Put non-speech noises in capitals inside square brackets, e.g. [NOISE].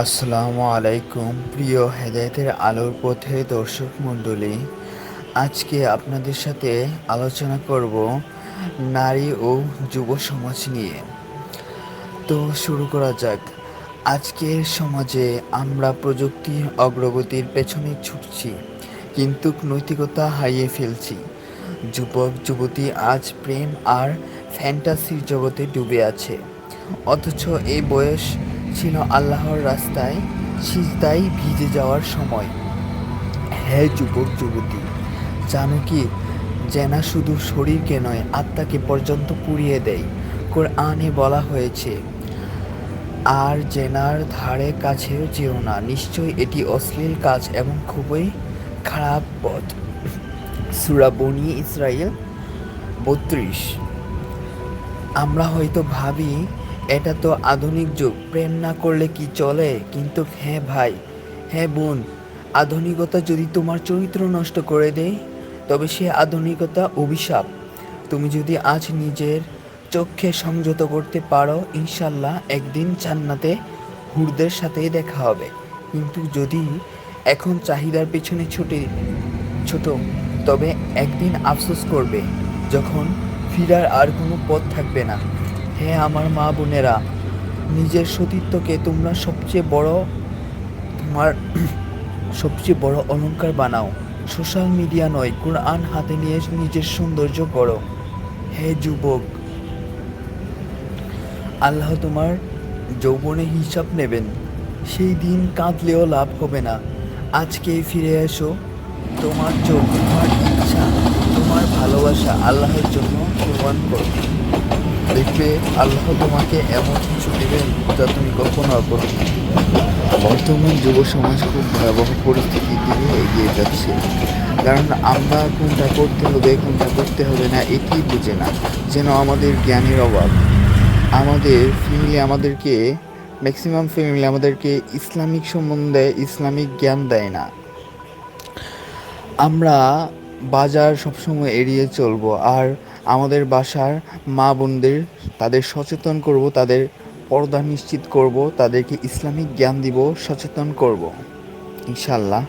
আসসালামু আলাইকুম, প্রিয় হেদায়েতের আলোর পথে দর্শক মণ্ডলী। আজকে আপনাদের সাথে আলোচনা করব নারী ও যুব সমাজ নিয়ে। তো শুরু করা যাক। আজকের সমাজে আমরা প্রযুক্তির অগ্রগতির পেছনে ছুটছি, কিন্তু নৈতিকতা হারিয়ে ফেলছি। যুবক, যুবতী আজ প্রেম আর ফ্যান্টাসির জগতে ডুবে আছে। অথচ এই বয়স ছিল আল্লাহর রাস্তায় সিজদায় ভিজে যাওয়ার সময়। হ্যাঁ যুবক, যুবতী, জানো কি, জেনা শুধু শরীরকে নয়, আত্মাকে পর্যন্ত পুড়িয়ে দেয়। কোরআনে বলা হয়েছে, আর জেনার ধারে কাছেও যেও না নিশ্চয়ই এটি অশ্লীল কাজ এবং খুবই খারাপ পথ। সুরা বনি ইসরায়েল বত্রিশ। আমরা হয়তো ভাবি এটা তো আধুনিক যুগ, প্রেম না করলে কি চলে? কিন্তু হ্যাঁ ভাই হ্যাঁ বোন, আধুনিকতা যদি তোমার চরিত্র নষ্ট করে দেয়, তবে সে আধুনিকতা অভিশাপ। তুমি যদি আজ নিজের চোখে সংযত করতে পারো, ইনশাল্লাহ একদিন জান্নাতে হুরদের সাথেই দেখা হবে। কিন্তু যদি এখন চাহিদার পেছনে ছুটে, ছোট, তবে একদিন আফসোস করবে, যখন ফিরার আর কোনো পথ থাকবে না। হ্যাঁ আমার মা বোনেরা, নিজের সতীত্বকে তোমরা সবচেয়ে বড় তোমার [CLEARS THROAT] সবচেয়ে বড় অলংকার বানাও। সোশ্যাল মিডিয়া নয়, কোরআন হাতে নিয়ে নিজের সৌন্দর্য করো। হে যুবক, আল্লাহ তোমার যৌবনে হিসাব নেবেন। সেই দিন কাঁদলেও লাভ হবে না। আজকেই ফিরে এসো। তোমার চোখ, তোমার ইচ্ছা, তোমার ভালোবাসা আল্লাহের জন্য প্রমাণ করো। দেখবে আল্লাহ তোমাকে এমন কিছু দেবেন যা তুমি কখনো করো বর্তমান যুব সমাজ খুব ভয়াবহ পরিস্থিতির দিকে এগিয়ে যাচ্ছে। কারণ আমরা কোনটা করতে হবে, কোনটা করতে হবে না, এটি বুঝে না, যেন আমাদের জ্ঞানের অভাব। আমাদের ফ্যামিলি আমাদেরকে ম্যাক্সিমাম ফ্যামিলি আমাদেরকে ইসলামিক সম্বন্ধে ইসলামিক জ্ঞান দেয় না। আমরা বাজার সবসময় এড়িয়ে চলবো। আর আমাদের বাসার মা বোনদের তাদের সচেতন করব, তাদের পর্দা নিশ্চিত করব, তাদেরকে ইসলামিক জ্ঞান দিব, সচেতন করব। ইনশাল্লাহ